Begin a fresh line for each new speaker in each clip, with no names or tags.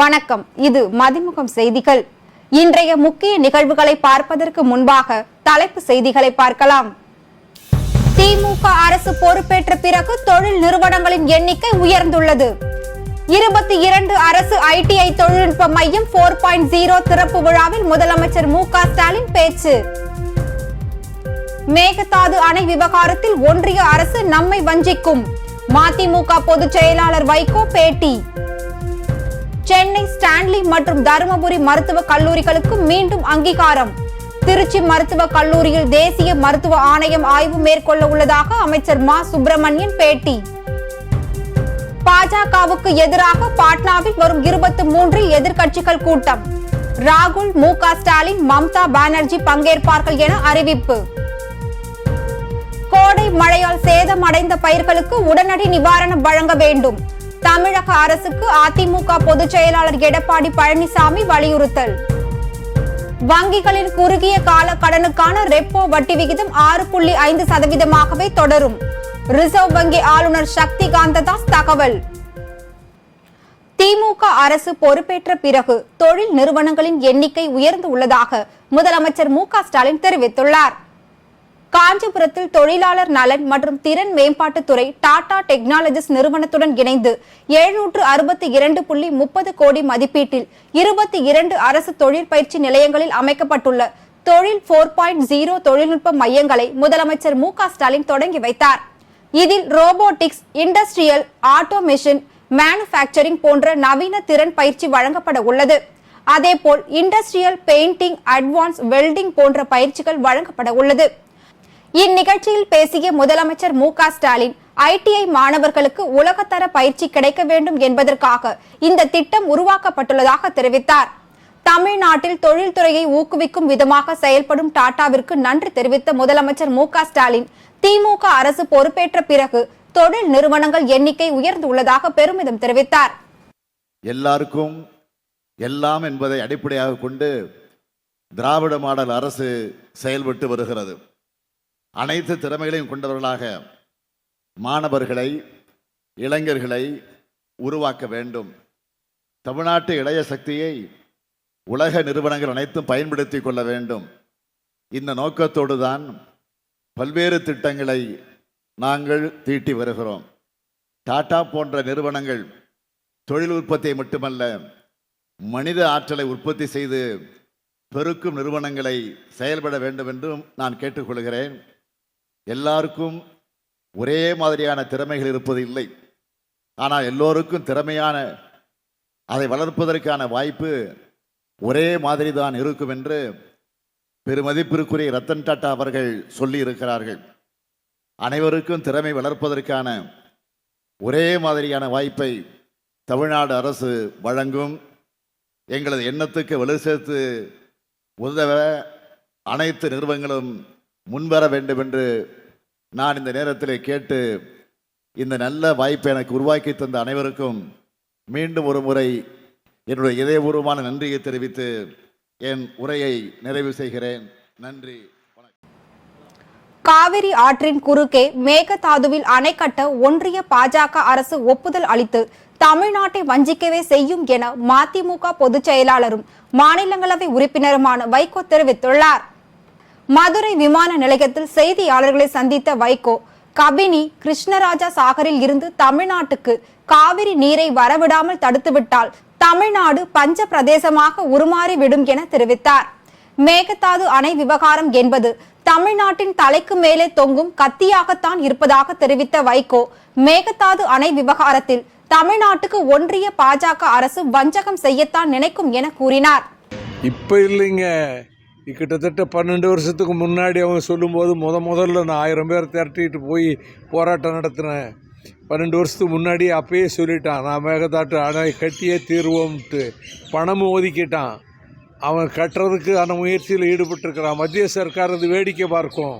வணக்கம் இது மதிமுகம் செய்திகள் இன்றைய முக்கிய நிகழ்வுகளை பார்ப்பதற்கு முன்பாக தலைப்பு செய்திகளை பார்க்கலாம் திமுக அரசு பொறுப்பேற்ற பிறகு தொழில் நிறுவனங்களின் எண்ணிக்கை உயர்ந்துள்ளது இருபத்தி இரண்டு அரசு ஐடிஐ தொழில்நுட்ப மையம் போர் பாயிண்ட் ஜீரோ திறப்பு விழாவில் முதலமைச்சர் மு க ஸ்டாலின் பேச்சு மேகதாது அணை விவகாரத்தில் ஒன்றிய அரசு நம்மை வஞ்சிக்கும் மதிமுக பொதுச் செயலாளர் வைகோ பேட்டி சென்னை ஸ்டான்லி மற்றும் தருமபுரி மருத்துவ கல்லூரிகளுக்கு மீண்டும் அங்கீகாரம் திருச்சி மருத்துவக் கல்லூரியில் தேசிய மருத்துவ ஆணையம் ஆய்வு மேற்கொள்ள உள்ளதாக அமைச்சர் மா சுப்பிரமணியன் பேட்டி பாஜகவுக்கு எதிராக பாட்னாவில் வரும் இருபத்தி மூன்று எதிர்க்கட்சிகள் கூட்டம் ராகுல் மு க ஸ்டாலின் மம்தா பானர்ஜி பங்கேற்பார்கள் என அறிவிப்பு கோடை மழையால் சேதமடைந்த பயிர்களுக்கு உடனடி நிவாரணம் வழங்க வேண்டும் தமிழக அரசுக்கு அதிமுக பொதுச் செயலாளர் எடப்பாடி பழனிசாமி வலியுறுத்தல் வங்கிகளின் குறுகிய கால கடனுக்கான ரெப்போ வட்டி விகிதம் ஆறு புள்ளி ஐந்து சதவீதமாகவே தொடரும் ரிசர்வ் வங்கி ஆளுநர் சக்தி காந்ததாஸ் தகவல் திமுக அரசு பொறுப்பேற்ற பிறகு தொழில் நிறுவனங்களின் எண்ணிக்கை உயர்ந்து உள்ளதாக முதலமைச்சர் மு ஸ்டாலின் தெரிவித்துள்ளார் காஞ்சிபுரத்தில் தொழிலாளர் நலன் மற்றும் திறன் மேம்பாட்டுத்துறை டாடா டெக்னாலஜிஸ் நிறுவனத்துடன் இணைந்து எழுநூற்று அறுபத்தி இரண்டு புள்ளி முப்பது கோடி மதிப்பீட்டில் இருபத்தி இரண்டு அரசு தொழிற்பயிற்சி நிலையங்களில் அமைக்கப்பட்டுள்ள தொழில் போர் பாயிண்ட் ஜீரோ தொழில்நுட்ப மையங்களை முதலமைச்சர் மு ஸ்டாலின் தொடங்கி வைத்தார் இதில் ரோபோட்டிக்ஸ் இண்டஸ்ட்ரியல் ஆட்டோமேஷன் மேனுஃபேக்சரிங் போன்ற நவீன திறன் பயிற்சி வழங்கப்பட உள்ளது அதேபோல் இண்டஸ்ட்ரியல் பெயிண்டிங் அட்வான்ஸ் வெல்டிங் போன்ற பயிற்சிகள் வழங்கப்பட உள்ளது இந்நிகழ்ச்சியில் பேசிய முதலமைச்சர் மு ஸ்டாலின் ஐடிஐ மாணவர்களுக்கு உலகத்தர பயிற்சி கிடைக்க வேண்டும் என்பதற்காக இந்த திட்டம் உருவாக்கப்பட்டுள்ளதாக தெரிவித்தார் தமிழ்நாட்டில் தொழில்துறையை ஊக்குவிக்கும் விதமாக செயல்படும் டாடாவிற்கு நன்றி தெரிவித்த முதலமைச்சர் மு ஸ்டாலின் திமுக அரசு பொறுப்பேற்ற பிறகு தொழில் நிறுவனங்கள் எண்ணிக்கை உயர்ந்துள்ளதாக பெருமிதம் தெரிவித்தார்
எல்லாருக்கும் எல்லாம் என்பதை அடிப்படையாக கொண்டு திராவிட மாடல் அரசு செயல்பட்டு வருகிறது அனைத்து திறமைகளையும் கொண்டவர்களாக மாணவர்களை இளைஞர்களை உருவாக்க வேண்டும் தமிழ்நாட்டு இளைய சக்தியை உலக நிறுவனங்கள் அனைத்தும் பயன்படுத்தி கொள்ள வேண்டும் இந்த நோக்கத்தோடு தான் பல்வேறு திட்டங்களை நாங்கள் தீட்டி வருகிறோம் டாடா போன்ற நிறுவனங்கள் தொழில் உற்பத்தியை மட்டுமல்ல மனித ஆற்றலை உற்பத்தி செய்து பெருக்கும் நிறுவனங்களை செயல்பட வேண்டும் என்றும் நான் கேட்டுக்கொள்கிறேன் எல்லாருக்கும் ஒரே மாதிரியான திறமைகள் இருப்பது இல்லை ஆனால் எல்லோருக்கும் திறமையான அதை வளர்ப்பதற்கான வாய்ப்பு ஒரே மாதிரி தான் இருக்கும் என்று பெருமதிப்பிற்குரிய ரத்தன் டாட்டா அவர்கள் சொல்லி இருக்கிறார்கள் அனைவருக்கும் திறமை வளர்ப்பதற்கான ஒரே மாதிரியான வாய்ப்பை தமிழ்நாடு அரசு வழங்கும் எங்களது எண்ணத்துக்கு வலு சேர்த்து உதவ அனைத்து நிறுவனங்களும் முன்வர வேண்டும் என்று நான் இந்த நேரத்தில் கேட்டு இந்த நல்ல வாய்ப்பை எனக்கு உருவாக்கி தந்த அனைவருக்கும் மீண்டும் ஒரு முறை என்னுடைய இதயபூர்வமான நன்றியை தெரிவித்து என் உரையை நிறைவு செய்கிறேன் நன்றி
காவிரி ஆற்றின் குறுக்கே மேகதாதுவில் அணை கட்ட ஒன்றிய பாஜக அரசு ஒப்புதல் அளித்து தமிழ்நாட்டை வஞ்சிக்கவே செய்யும் என மதிமுக பொதுச் செயலாளரும் மாநிலங்களவை உறுப்பினருமான வைகோ தெரிவித்துள்ளார் மதுரை விமான நிலையத்தில் செய்தியாளர்களை சந்தித்த வைகோ கபினி கிருஷ்ணராஜா சாகரில் இருந்து தமிழ்நாட்டுக்கு காவிரி நீரை வரவிடாமல் தடுத்துவிட்டால் தமிழ்நாடு பஞ்ச பிரதேசமாக உருமாறிவிடும் என தெரிவித்தார் மேகதாது அணை விவகாரம் என்பது தமிழ்நாட்டின் தலைக்கு மேலே தொங்கும் கத்தியாகத்தான் இருப்பதாக தெரிவித்த வைகோ மேகதாது அணை விவகாரத்தில் தமிழ்நாட்டுக்கு ஒன்றிய பாஜக அரசு வஞ்சகம் செய்யத்தான் நினைக்கும் என கூறினார்
இப்ப இல்லைங்க கிட்டத்தட்ட பன்னெண்டு வருஷத்துக்கு முன்னாடி அவங்க சொல்லும்போது முத முதல்ல நான் ஆயிரம் பேர் திரட்டிட்டு போய் போராட்டம் நடத்தினேன் பன்னெண்டு வருஷத்துக்கு முன்னாடி அப்பயே சொல்லிட்டான் நான் மேகதாட்டு அணை கட்டியே தீர்வோம்ட்டு பணமும் ஒதுக்கிட்டான் அவன் கட்டுறதுக்கு அந்த முயற்சியில் ஈடுபட்டிருக்கிறான் மத்திய சர்க்கார் அது வேடிக்கை பார்க்கும்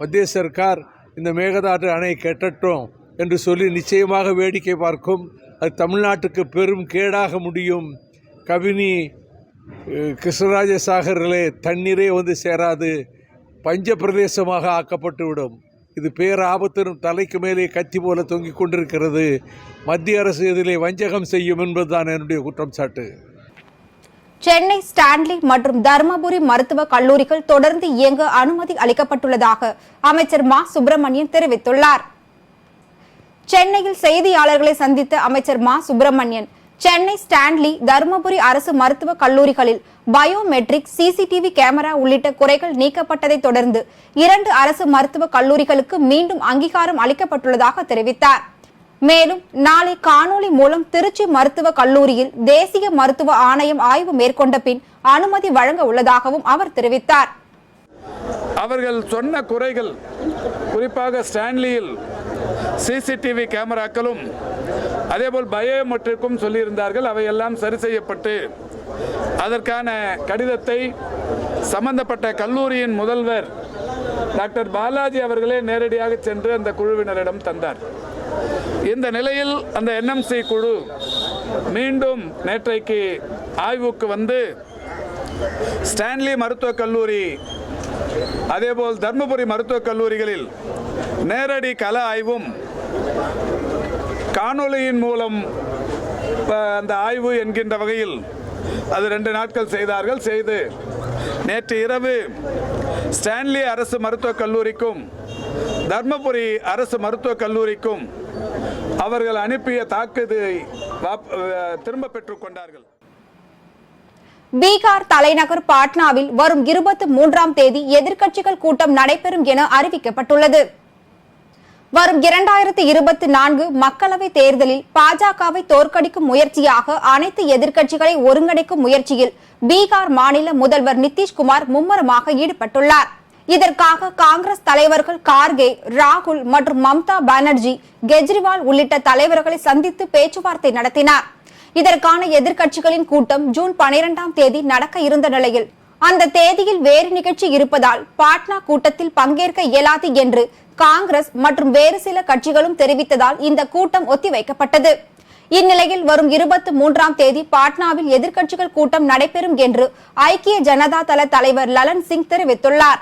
மத்திய சர்க்கார் இந்த மேகதாட்டு அணை கட்டட்டும் என்று சொல்லி நிச்சயமாக வேடிக்கை பார்க்கும் அது தமிழ்நாட்டுக்கு பெரும் கேடாக முடியும் கவினி கிருஷ்ணராஜ சாகரிலே தண்ணீரே வந்து சேராது பஞ்ச பிரதேசமாக ஆக்கப்பட்டுவிடும் இது பேராபத்தினும் தலைக்கு மேலே கத்தி போல தொங்கிக் கொண்டிருக்கிறது மத்திய அரசு இதிலே வஞ்சகம் செய்யும் என்பதுதான் என்னுடைய குற்றம் சாட்டு
சென்னை ஸ்டான்லி மற்றும் தருமபுரி மருத்துவக் கல்லூரிகள் தொடர்ந்து இயங்க அனுமதி அளிக்கப்பட்டுள்ளதாக அமைச்சர் மா சுப்பிரமணியன் தெரிவித்துள்ளார் சென்னையில் செய்தியாளர்களை சந்தித்த அமைச்சர் மா சுப்பிரமணியன் சென்னை ஸ்டான்லி தருமபுரி அரசு மருத்துவக் கல்லூரிகளில் பயோமெட்ரிக் சிசிடிவி கேமரா உள்ளிட்ட குறைகள் நீக்கப்பட்டதைத் தொடர்ந்து இரண்டு அரசு மருத்துவக் கல்லூரிகளுக்கு மீண்டும் அங்கீகாரம் அளிக்கப்பட்டுள்ளதாக தெரிவித்தார் மேலும் நாளை காணொலி மூலம் திருச்சி மருத்துவக் கல்லூரியில் தேசிய மருத்துவ ஆணையம் ஆய்வு மேற்கொண்ட பின் அனுமதி வழங்க உள்ளதாகவும் அவர் தெரிவித்தார்
அவர்கள் சொன்ன குறைகள் குறிப்பாக ஸ்டான்லியில் சிசிடிவி கேமராக்களும் அதேபோல் பயோமெட்ரிக்கும் சொல்லியிருந்தார்கள் அவையெல்லாம் சரி செய்யப்பட்டு அதற்கான கடிதத்தை சம்பந்தப்பட்ட கல்லூரியின் முதல்வர் டாக்டர் பாலாஜி அவர்களே நேரடியாக சென்று அந்த குழுவினரிடம் தந்தார் இந்த நிலையில் அந்த என்எம்சி குழு மீண்டும் நேற்றைக்கு ஆய்வுக்கு வந்து ஸ்டான்லி மருத்துவக் கல்லூரி அதேபோல் தர்மபுரி மருத்துவக் கல்லூரிகளில் நேரடி கல ஆய்வும் காணொலியின் மூலம் அந்த ஆய்வு என்கின்ற வகையில் அது ரெண்டு நாட்கள் செய்தார்கள் செய்து நேற்று இரவு ஸ்டான்லி அரசு மருத்துவக் கல்லூரிக்கும் தர்மபுரி அரசு மருத்துவக் கல்லூரிக்கும் அவர்கள் அனுப்பிய தாக்குதலை திரும்ப பெற்றுக் கொண்டார்கள்
பீகார் தலைநகர் பாட்னாவில் வரும் இருபத்தி மூன்றாம் தேதி எதிர்க்கட்சிகள் கூட்டம் நடைபெறும் என அறிவிக்கப்பட்டுள்ளது வரும் இரண்டாயிரத்தி இருபத்தி நான்கு மக்களவை தேர்தலில் பாஜகவை தோற்கடிக்கும் முயற்சியாக அனைத்து எதிர்க்கட்சிகளை ஒருங்கிணைக்கும் முயற்சியில் பீகார் மாநில முதல்வர் நிதிஷ்குமார் மும்முரமாக ஈடுபட்டுள்ளார் இதற்காக காங்கிரஸ் தலைவர்கள் கார்கே ராகுல் மற்றும் மம்தா பானர்ஜி கெஜ்ரிவால் உள்ளிட்ட தலைவர்களை சந்தித்து பேச்சுவார்த்தை நடத்தினார் இதற்கான எதிர்க்கட்சிகளின் கூட்டம் ஜூன் பனிரெண்டாம் தேதி நடக்க இருந்த நிலையில் அந்த தேதியில் வேறு நிகழ்ச்சி இருப்பதால் பாட்னா கூட்டத்தில் பங்கேற்க இயலாது என்று காங்கிரஸ் மற்றும் வேறு சில கட்சிகளும் தெரிவித்ததால் இந்த கூட்டம் ஒத்திவைக்கப்பட்டது இந்நிலையில் வரும் இருபத்தி மூன்றாம் தேதி பாட்னாவில் எதிர்க்கட்சிகள் கூட்டம் நடைபெறும் என்று ஐக்கிய ஜனதா தள தலைவர் லலன் சிங் தெரிவித்துள்ளார்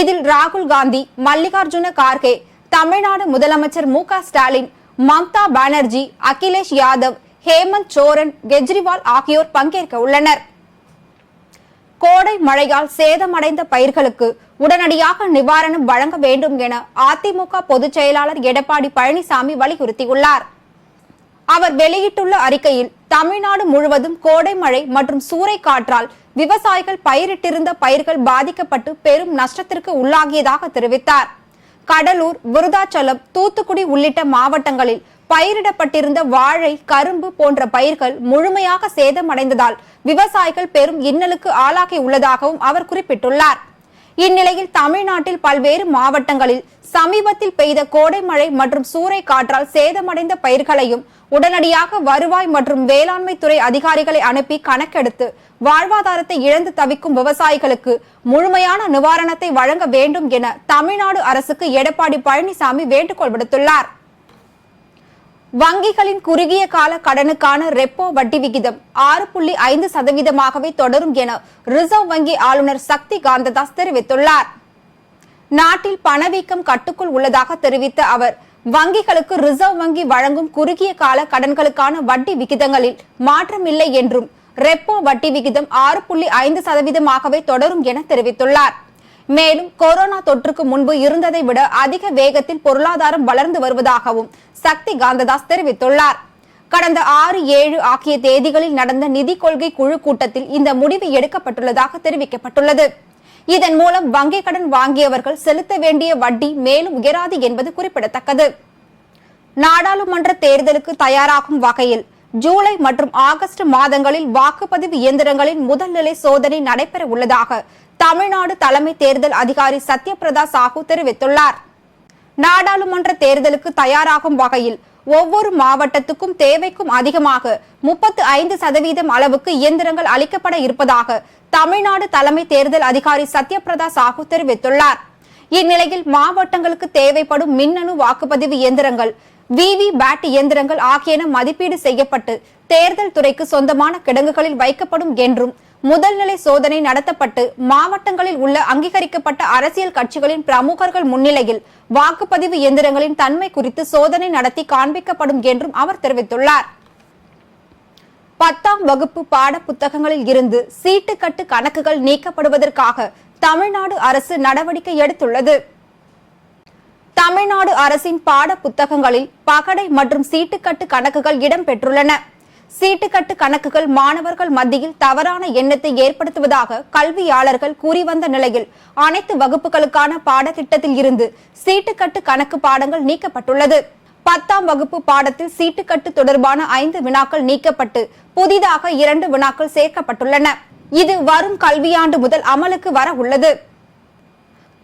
இதில் ராகுல் காந்தி மல்லிகார்ஜுன கார்கே தமிழ்நாடு முதலமைச்சர் மு ஸ்டாலின் மம்தா பானர்ஜி அகிலேஷ் யாதவ் ஹேமந்த் சோரன் கெஜ்ரிவால் ஆகியோர் பங்கேற்க உள்ளனர் கோடை மழையால் சேதமடைந்த பயிர்களுக்கு உடனடியாக நிவாரணம் வழங்க வேண்டும் என அதிமுக பொதுச் செயலாளர் எடப்பாடி பழனிசாமி வலியுறுத்தியுள்ளார் அவர் வெளியிட்டுள்ள அறிக்கையில் தமிழ்நாடு முழுவதும் கோடை மழை மற்றும் சூறை காற்றால் விவசாயிகள் பயிரிட்டிருந்த பயிர்கள் பாதிக்கப்பட்டு பெரும் நஷ்டத்திற்கு உள்ளாகியதாக தெரிவித்தார் கடலூர் விருதாச்சலம் தூத்துக்குடி உள்ளிட்ட மாவட்டங்களில் பயிரிடப்பட்டிருந்த வாழை கரும்பு போன்ற பயிர்கள் முழுமையாக சேதமடைந்ததால் விவசாயிகள் பெரும் இன்னலுக்கு ஆளாகி உள்ளதாகவும் அவர் குறிப்பிட்டுள்ளார் இந்நிலையில் தமிழ்நாட்டில் பல்வேறு மாவட்டங்களில் சமீபத்தில் பெய்த கோடை மழை மற்றும் சூறை காற்றால் சேதமடைந்த பயிர்களையும் உடனடியாக வருவாய் மற்றும் வேளாண்மை துறை அதிகாரிகளை அனுப்பி கணக்கெடுத்து வாழ்வாதாரத்தை இழந்து தவிக்கும் விவசாயிகளுக்கு முழுமையான நிவாரணத்தை வழங்க வேண்டும் என தமிழ்நாடு அரசுக்கு எடப்பாடி பழனிசாமி வேண்டுகோள் விடுத்துள்ளார் வங்கிகளின் குறுகிய கால கடனுக்கான ரெப்போ வட்டி விகிதம் ஆறு புள்ளி ஐந்து சதவீதமாகவே தொடரும் என ரிசர்வ் வங்கி ஆளுநர் சக்தி காந்ததாஸ் தெரிவித்துள்ளார் நாட்டில் பணவீக்கம் கட்டுக்குள் உள்ளதாக தெரிவித்த அவர் வங்கிகளுக்கு ரிசர்வ் வங்கி வழங்கும் குறுகிய கால கடன்களுக்கான வட்டி விகிதங்களில் மாற்றமில்லை என்றும் ரெப்போ வட்டி விகிதம் ஆறு புள்ளி ஐந்து சதவீதமாகவே தொடரும் என தெரிவித்துள்ளார் மேலும் கொரோனா தொற்றுக்கு முன்பு இருந்ததை விட அதிக வேகத்தில் பொருளாதாரம் வளர்ந்து வருவதாகவும் சக்தி காந்ததாஸ் தெரிவித்துள்ளார் கடந்த ஆறு ஏழு ஆகிய தேதிகளில் நடந்த நிதி கொள்கை குழு கூட்டத்தில் இந்த முடிவு எடுக்கப்பட்டுள்ளதாக தெரிவிக்கப்பட்டுள்ளது இதன் மூலம் வங்கிக் கடன் வாங்கியவர்கள் செலுத்த வேண்டிய வட்டி மேலும் உயராது என்பது குறிப்பிடத்தக்கது நாடாளுமன்ற தேர்தலுக்கு தயாராகும் வகையில் ஜூலை மற்றும் ஆகஸ்ட் மாதங்களில் வாக்குப்பதிவு இயந்திரங்களின் முதல்நிலை சோதனை நடைபெற உள்ளதாக தமிழ்நாடு தலைமை தேர்தல் அதிகாரி சத்யபிரதா சாஹூ தெரிவித்துள்ளார் நாடாளுமன்ற தேர்தலுக்கு தயாராகும் வகையில் ஒவ்வொரு மாவட்டத்துக்கும் தேவைக்கும் அதிகமாக முப்பத்து ஐந்து சதவீதம் அளவுக்கு இயந்திரங்கள் அளிக்கப்பட இருப்பதாக தமிழ்நாடு தலைமை தேர்தல் அதிகாரி சத்யபிரதா சாஹூ தெரிவித்துள்ளார் இந்நிலையில் மாவட்டங்களுக்கு தேவைப்படும் மின்னணு வாக்குப்பதிவு இயந்திரங்கள் விவி பேட் இயந்திரங்கள் ஆகியன மதிப்பீடு செய்யப்பட்டு தேர்தல் துறைக்கு சொந்தமான கிடங்குகளில் வைக்கப்படும் என்றும் முதல்நிலை சோதனை நடத்தப்பட்டு மாவட்டங்களில் உள்ள அங்கீகரிக்கப்பட்ட அரசியல் கட்சிகளின் பிரமுகர்கள் முன்னிலையில் வாக்குப்பதிவு இயந்திரங்களின் தன்மை குறித்து சோதனை நடத்தி காண்பிக்கப்படும் என்றும் அவர் தெரிவித்துள்ளார் பத்தாம் வகுப்பு பாட புத்தகங்களில் இருந்து சீட்டுக்கட்டு கணக்குகள் நீக்கப்படுவதற்காக தமிழ்நாடு அரசு நடவடிக்கை எடுத்துள்ளது தமிழ்நாடு அரசின் பாட புத்தகங்களில் பகடை மற்றும் சீட்டுக்கட்டு கணக்குகள் இடம்பெற்றுள்ளன சீட்டுக்கட்டு கணக்குகள் மாணவர்கள் மத்தியில் தவறான எண்ணத்தை ஏற்படுத்துவதாக கல்வியாளர்கள் கூறி வந்த நிலையில் அனைத்து வகுப்புகளுக்கான பாடத்திட்டத்தில் இருந்து சீட்டுக்கட்டு கணக்கு பாடங்கள் நீக்கப்பட்டுள்ளது பத்தாம் வகுப்பு பாடத்தில் சீட்டுக்கட்டு தொடர்பான ஐந்து வினாக்கள் நீக்கப்பட்டு புதிதாக இரண்டு வினாக்கள் சேர்க்கப்பட்டுள்ளன இது வரும் கல்வியாண்டு முதல் அமலுக்கு வர உள்ளது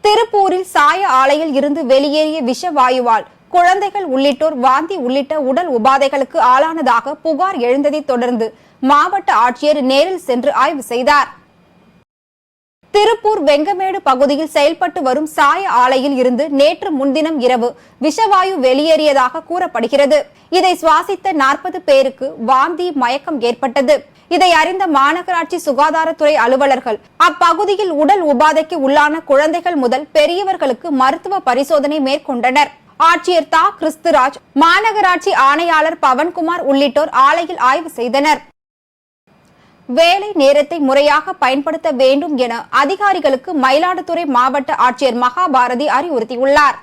திருப்பூரில் சாய ஆலையில் இருந்து வெளியேறிய விஷ வாயுவால் குழந்தைகள் உள்ளிட்டோர் வாந்தி உள்ளிட்ட உடல் உபாதைகளுக்கு ஆளானதாக புகார் எழுந்ததை தொடர்ந்து மாவட்ட ஆட்சியர் நேரில் சென்று ஆய்வு செய்தார் திருப்பூர் வெங்கமேடு பகுதியில் செயல்பட்டு வரும் சாய ஆலையில் இருந்து நேற்று முன்தினம் இரவு விஷவாயு வெளியேறியதாக கூறப்படுகிறது இதை சுவாசித்த நாற்பது பேருக்கு வாந்தி மயக்கம் ஏற்பட்டது இதை அறிந்த மாநகராட்சி சுகாதாரத்துறை அலுவலர்கள் அப்பகுதியில் உடல் உபாதைக்கு உள்ளான குழந்தைகள் முதல் பெரியவர்களுக்கு மருத்துவ பரிசோதனை மேற்கொண்டனர் ஆட்சியர் தா கிறிஸ்துராஜ் மாநகராட்சி ஆணையாளர் பவன்குமார் உள்ளிட்டோர் ஆலையில் ஆய்வு செய்தனர் வேலை நேரத்தை முறையாக பயன்படுத்த வேண்டும் என அதிகாரிகளுக்கு மயிலாடுதுறை மாவட்ட ஆட்சியர் மகாபாரதி அறிவுறுத்தியுள்ளார்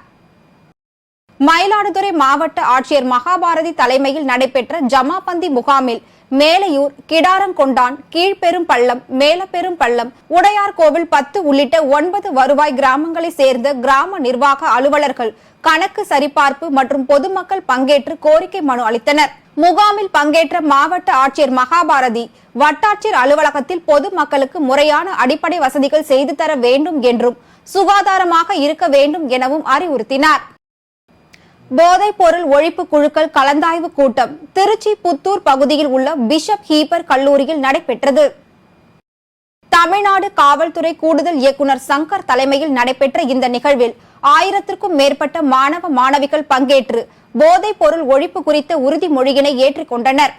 மயிலாடுதுறை மாவட்ட ஆட்சியர் மகாபாரதி தலைமையில் நடைபெற்ற ஜமாபந்தி முகாமில் மேலையூர் கிடாரங்கொண்டான் கீழ்பெரும் பள்ளம் மேலப்பெரும் பள்ளம் உடையார் கோவில் பத்து உள்ளிட்ட ஒன்பது வருவாய் கிராமங்களை சேர்ந்த கிராம நிர்வாக அலுவலர்கள் கணக்கு சரிபார்ப்பு மற்றும் பொதுமக்கள் பங்கேற்று கோரிக்கை மனு அளித்தனர் முகாமில் பங்கேற்ற மாவட்ட ஆட்சியர் மகாபாரதி வட்டாட்சியர் அலுவலகத்தில் பொது மக்களுக்கு முறையான அடிப்படை வசதிகள் செய்து தர வேண்டும் என்றும் சுகாதாரமாக இருக்க வேண்டும் எனவும் அறிவுறுத்தினார் போதைப் பொருள் ஒழிப்பு குழுக்கள் கலந்தாய்வு கூட்டம் திருச்சி புத்தூர் பகுதியில் உள்ள பிஷப் ஹீபர் கல்லூரியில் நடைபெற்றது தமிழ்நாடு காவல்துறை கூடுதல் இயக்குநர் சங்கர் தலைமையில் நடைபெற்ற இந்த நிகழ்வில் ஆயிரத்திற்கும் மேற்பட்ட மாணவ மாணவிகள் பங்கேற்று போதைப் பொருள் ஒழிப்பு குறித்த உறுதிமொழியினை ஏற்றுக்கொண்டனர்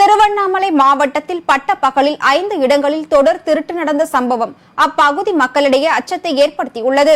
திருவண்ணாமலை மாவட்டத்தில் பட்ட பகலில் ஐந்து இடங்களில் தொடர் திருட்டு நடந்த சம்பவம் அப்பகுதி மக்களிடையே அச்சத்தை ஏற்படுத்தியுள்ளது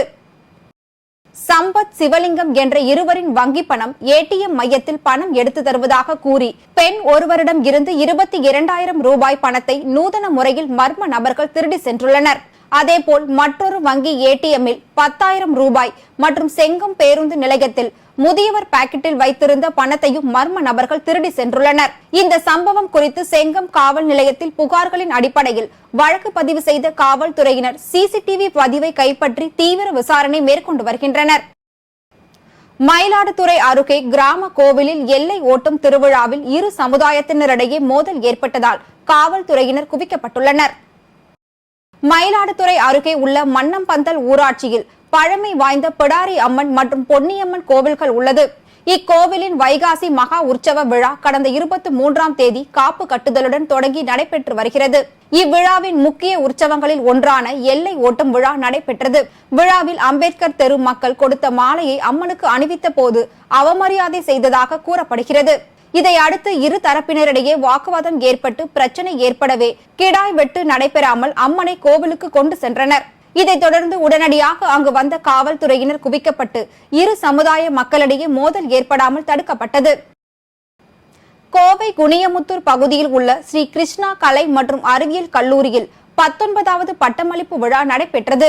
சம்பத் சிவலிங்கம் என்ற இருவரின் வங்கி பணம் ஏடிஎம் மையத்தில் பணம் எடுத்து தருவதாக கூறி பெண் ஒருவரிடம் இருந்து இருபத்தி இரண்டாயிரம் ரூபாய் பணத்தை நூதன முறையில் மர்ம நபர்கள் திருடி சென்றுள்ளனர் அதேபோல் மற்றொரு வங்கி ஏடிஎம்மில் பத்தாயிரம் ரூபாய் மற்றும் செங்கம் பேருந்து நிலையத்தில் முதியவர் பாக்கெட்டில் வைத்திருந்த பணத்தையும் மர்ம நபர்கள் திருடி சென்றுள்ளனர் இந்த சம்பவம் குறித்து செங்கம் காவல் நிலையத்தில் புகார்களின் அடிப்படையில் வழக்கு பதிவு செய்த காவல்துறையினர் சிசிடிவி பதிவை கைப்பற்றி தீவிர விசாரணை மேற்கொண்டு வருகின்றனர் மயிலாடுதுறை அருகே கிராம கோவிலில் எல்லை ஓட்டும் திருவிழாவில் இரு சமுதாயத்தினரிடையே மோதல் ஏற்பட்டதால் காவல்துறையினர் குவிக்கப்பட்டுள்ளனர் மயிலாடுதுறை அருகே உள்ள மன்னம்பந்தல் ஊராட்சியில் பழமை வாய்ந்த பிடாரி அம்மன் மற்றும் பொன்னியம்மன் கோவில்கள் உள்ளது இக்கோவிலின் வைகாசி மகா உற்சவ விழா கடந்த இருபத்தி மூன்றாம் தேதி காப்பு கட்டுதலுடன் தொடங்கி நடைபெற்று வருகிறது இவ்விழாவின் முக்கிய உற்சவங்களில் ஒன்றான எல்லை ஓட்டம் விழா நடைபெற்றது விழாவில் அம்பேத்கர் தெரு மக்கள் கொடுத்த மாலையை அம்மனுக்கு அணிவித்த போது அவமரியாதை செய்ததாக கூறப்படுகிறது இதை அடுத்து இரு தரப்பினரிடையே வாக்குவாதம் ஏற்பட்டு பிரச்சனை ஏற்படவே கிடாய் வெட்டு நடைபெறாமல் அம்மனை கோவிலுக்கு கொண்டு சென்றனர் இதைத் தொடர்ந்து உடனடியாக அங்கு வந்த காவல்துறையினர் குவிக்கப்பட்டு இரு சமுதாய மக்களிடையே மோதல் ஏற்படாமல் தடுக்கப்பட்டது கோவை குனியமுத்தூர் பகுதியில் உள்ள ஸ்ரீ கிருஷ்ணா கலை மற்றும் அறிவியல் கல்லூரியில் பத்தொன்பதாவது பட்டமளிப்பு விழா நடைபெற்றது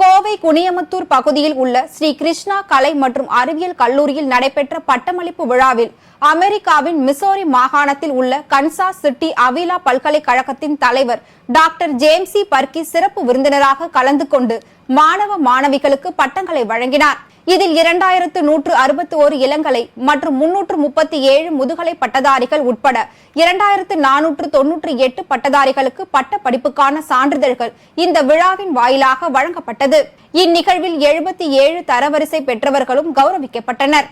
கோவை குனியமுத்தூர் பகுதியில் உள்ள ஸ்ரீ கிருஷ்ணா கலை மற்றும் அறிவியல் கல்லூரியில் நடைபெற்ற பட்டமளிப்பு விழாவில் அமெரிக்காவின் மிசோரி மாகாணத்தில் உள்ள கன்சா சிட்டி அவிலா பல்கலைக்கழகத்தின் தலைவர் டாக்டர் ஜேம்சி பர்கி சிறப்பு விருந்தினராக கலந்து கொண்டு மாணவ மாணவிகளுக்கு பட்டங்களை வழங்கினார் இதில் இரண்டாயிரத்து நூற்று அறுபத்தி ஒரு இளங்கலை மற்றும் முன்னூற்று முப்பத்தி ஏழு முதுகலை பட்டதாரிகள் உட்பட இரண்டாயிரத்து நானூற்று தொன்னூற்றி எட்டு பட்டதாரிகளுக்கு பட்ட படிப்புக்கான சான்றிதழ்கள் இந்த விழாவின் வாயிலாக வழங்கப்பட்டது இந்நிகழ்வில் எழுபத்தி ஏழு தரவரிசை பெற்றவர்களும் கௌரவிக்கப்பட்டனர்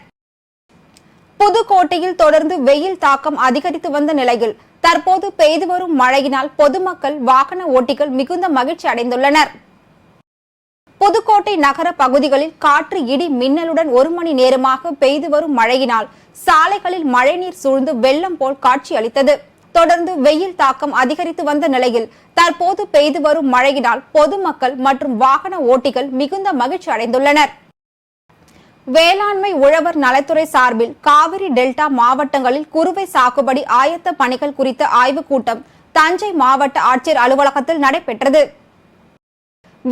புதுக்கோட்டையில் தொடர்ந்து வெயில் தாக்கம் அதிகரித்து வந்த நிலையில் தற்போது பெய்து வரும் மழையினால் பொதுமக்கள் வாகன ஓட்டிகள் மிகுந்த மகிழ்ச்சி அடைந்துள்ளனர் புதுக்கோட்டை நகர பகுதிகளில் காற்று இடி மின்னலுடன் ஒரு மணி நேரமாக பெய்து வரும் மழையினால் சாலைகளில் மழைநீர் சூழ்ந்து வெள்ளம் போல் காட்சியளித்தது தொடர்ந்து வெயில் தாக்கம் அதிகரித்து வந்த நிலையில் தற்போது பெய்து வரும் மழையினால் பொதுமக்கள் மற்றும் வாகன ஓட்டிகள் மிகுந்த மகிழ்ச்சி அடைந்துள்ளனர் வேளாண்மை உழவர் நலத்துறை சார்பில் காவிரி டெல்டா மாவட்டங்களில் குறுவை சாகுபடி ஆயத்த பணிகள் குறித்த ஆய்வுக் கூட்டம் தஞ்சை மாவட்ட ஆட்சியர் அலுவலகத்தில் நடைபெற்றது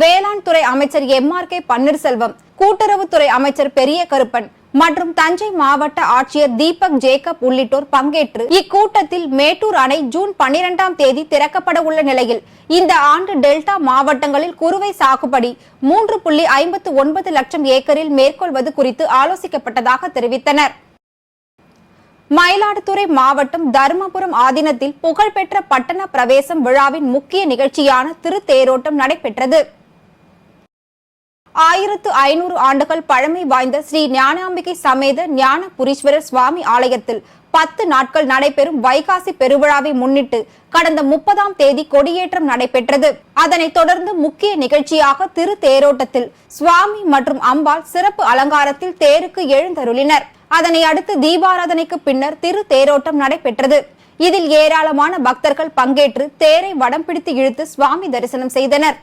வேளாண் துறை அமைச்சர் எம் ஆர் கே பன்னீர்செல்வம் கூட்டுறவுத்துறை அமைச்சர் பெரிய கருப்பன் மற்றும் தஞ்சை மாவட்ட ஆட்சியர் தீபக் ஜேக்கப் உள்ளிட்டோர் பங்கேற்று இக்கூட்டத்தில் மேட்டூர் அணை ஜூன் பன்னிரெண்டாம் தேதி திறக்கப்பட உள்ள நிலையில் இந்த ஆண்டு டெல்டா மாவட்டங்களில் குறுவை சாகுபடி மூன்று புள்ளி ஐம்பத்து ஒன்பது லட்சம் ஏக்கரில் மேற்கொள்வது குறித்து ஆலோசிக்கப்பட்டதாக தெரிவித்தனர் மயிலாடுதுறை மாவட்டம் தருமபுரம் ஆதீனத்தில் புகழ்பெற்ற பட்டண பிரவேசம் விழாவின் முக்கிய நிகழ்ச்சியான திருத்தேரோட்டம் நடைபெற்றது ஆயிரத்து ஐநூறு ஆண்டுகள் பழமை வாய்ந்த ஸ்ரீ ஞானாம்பிகை சமேத ஞான புரீஸ்வரர் சுவாமி ஆலயத்தில் பத்து நாட்கள் நடைபெறும் வைகாசி பெருவிழாவை முன்னிட்டு கடந்த முப்பதாம் தேதி கொடியேற்றம் நடைபெற்றது அதனைத் தொடர்ந்து முக்கிய நிகழ்ச்சியாக திரு தேரோட்டத்தில் சுவாமி மற்றும் அம்பாள் சிறப்பு அலங்காரத்தில் தேருக்கு எழுந்தருளினர் அதனை அடுத்து தீபாராதனைக்கு பின்னர் திரு தேரோட்டம் நடைபெற்றது இதில் ஏராளமான பக்தர்கள் பங்கேற்று தேரை வடம் பிடித்து இழுத்து சுவாமி தரிசனம் செய்தனர்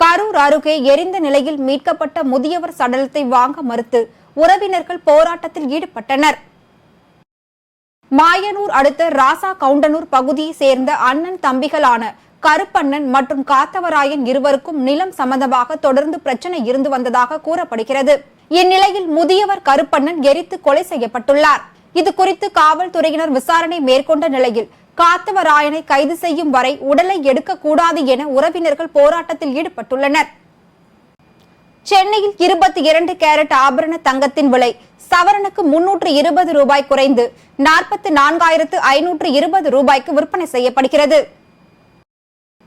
கரூர் அருகே எரிந்த நிலையில் மீட்கப்பட்ட முதியவர் சடலத்தை வாங்க மறுத்து உறவினர்கள் போராட்டத்தில் ஈடுபட்டனர் மாயனூர் அடுத்த ராசா கவுண்டனூர் பகுதியை சேர்ந்த அண்ணன் தம்பிகளான கருப்பண்ணன் மற்றும் காத்தவராயன் இருவருக்கும் நிலம் சம்பந்தமாக தொடர்ந்து பிரச்சனை இருந்து வந்ததாக கூறப்படுகிறது இந்நிலையில் முதியவர் கருப்பண்ணன் எரித்து கொலை செய்யப்பட்டுள்ளார் இது குறித்து காவல்துறையினர் விசாரணை மேற்கொண்ட நிலையில் காத்தவராயனை கைது செய்யும் வரை உடலை எடுக்கக்கூடாது என உறவினர்கள் போராட்டத்தில் ஈடுபட்டுள்ளனர் சென்னையில் இருபத்தி இரண்டு கேரட் ஆபரண தங்கத்தின் விலை சவரனுக்கு முன்னூற்று இருபது ரூபாய் குறைந்து நாற்பத்தி நான்காயிரத்து ஐநூற்று இருபது ரூபாய்க்கு விற்பனை செய்யப்படுகிறது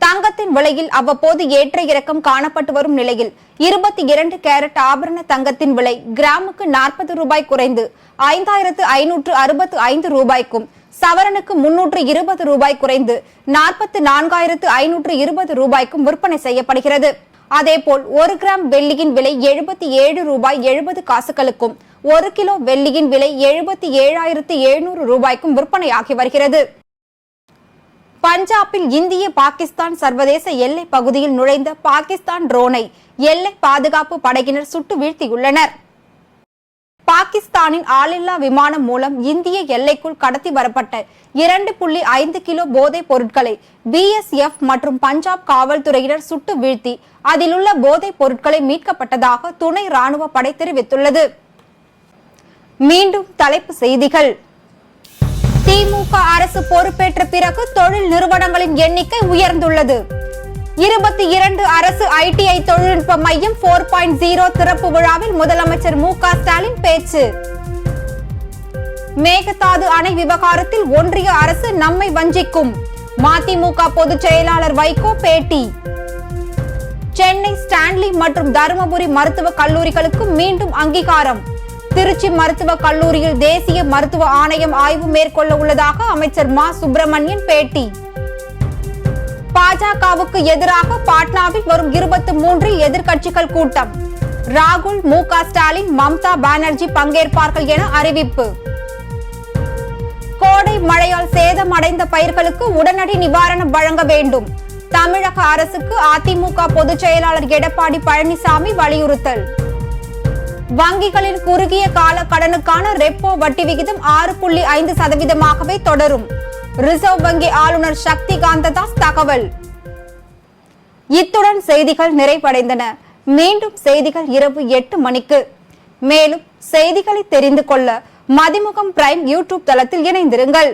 தங்கத்தின் விலையில் அவ்வப்போது ஏற்ற இறக்கம் காணப்பட்டு வரும் நிலையில் இருபத்தி இரண்டு கேரட் ஆபரண தங்கத்தின் விலை கிராமுக்கு நாற்பது ரூபாய் குறைந்து ஐந்தாயிரத்து ஐநூற்று அறுபத்து ஐந்து ரூபாய்க்கும் சவரனுக்கு முன்னூற்று இருபது ரூபாய் குறைந்து நாற்பத்தி நான்காயிரத்து ஐநூற்று இருபது ரூபாய்க்கும் விற்பனை செய்யப்படுகிறது அதேபோல் ஒரு கிராம் வெள்ளியின் விலை எழுபத்தி ஏழு ரூபாய் எழுபது காசுகளுக்கும் ஒரு கிலோ வெள்ளியின் விலை எழுபத்தி ஏழாயிரத்து எழுநூறு ரூபாய்க்கும் விற்பனையாகி வருகிறது பஞ்சாபில் இந்திய பாகிஸ்தான் சர்வதேச எல்லை பகுதியில் நுழைந்த பாகிஸ்தான் ட்ரோனை எல்லை பாதுகாப்பு படையினர் சுட்டு வீழ்த்தியுள்ளனர் பாகிஸ்தானின் ஆளில்லா விமானம் மூலம் இந்திய எல்லைக்குள் கடத்தி வரப்பட்ட இரண்டு புள்ளி ஐந்து கிலோ போதைப் பொருட்களை பிஎஸ்எஃப் மற்றும் பஞ்சாப் காவல்துறையினர் சுட்டு வீழ்த்தி அதிலுள்ள போதைப் பொருட்களை மீட்கப்பட்டதாக துணை ராணுவ படை தெரிவித்துள்ளது மீண்டும் தலைப்பு செய்திகள் திமுக அரசு பொறுப்பேற்ற பிறகு தொழில் நிறுவனங்களின் எண்ணிக்கை உயர்ந்துள்ளது இருபத்தி இரண்டு அரசு ஐடிஐ தொழில்நுட்ப மையம் போர் பாயிண்ட் ஜீரோ திறப்பு விழாவில் முதலமைச்சர் மு க ஸ்டாலின் பேச்சு மேகதாது அணை விவகாரத்தில் ஒன்றிய அரசு நம்மை வஞ்சிக்கும் மதிமுக பொதுச் செயலாளர் வைகோ பேட்டி சென்னை ஸ்டான்லி மற்றும் தருமபுரி மருத்துவக் கல்லூரிகளுக்கு மீண்டும் அங்கீகாரம் திருச்சி மருத்துவக் கல்லூரியில் தேசிய மருத்துவ ஆணையம் ஆய்வு மேற்கொள்ள உள்ளதாக அமைச்சர் மா சுப்பிரமணியன் பேட்டி பாஜகவுக்கு எதிராக பாட்னாவில் வரும் இருபத்தி மூன்று எதிர்க்கட்சிகள் கூட்டம் ராகுல் மு க ஸ்டாலின் மம்தா பானர்ஜி பங்கேற்பார்கள் என அறிவிப்பு கோடை மழையால் சேதம் அடைந்த பயிர்களுக்கு உடனடி நிவாரணம் வழங்க வேண்டும் தமிழக அரசுக்கு அதிமுக பொதுச் செயலாளர் எடப்பாடி பழனிசாமி வலியுறுத்தல் வங்கிகளின் குறுகிய கால கடனுக்கான ரெப்போ வட்டி விகிதம் ஆறு புள்ளி ஐந்து சதவீதமாகவே தொடரும் ரிசர்வ் வங்கி ஆளுநர் சக்தி காந்த தாஸ் தகவல் இத்துடன் செய்திகள் நிறைவடைந்தன மீண்டும் செய்திகள் இரவு எட்டு மணிக்கு மேலும் செய்திகளை தெரிந்து கொள்ள மதிமுகம் பிரைம் யூடியூப் தளத்தில் இணைந்திருங்கள்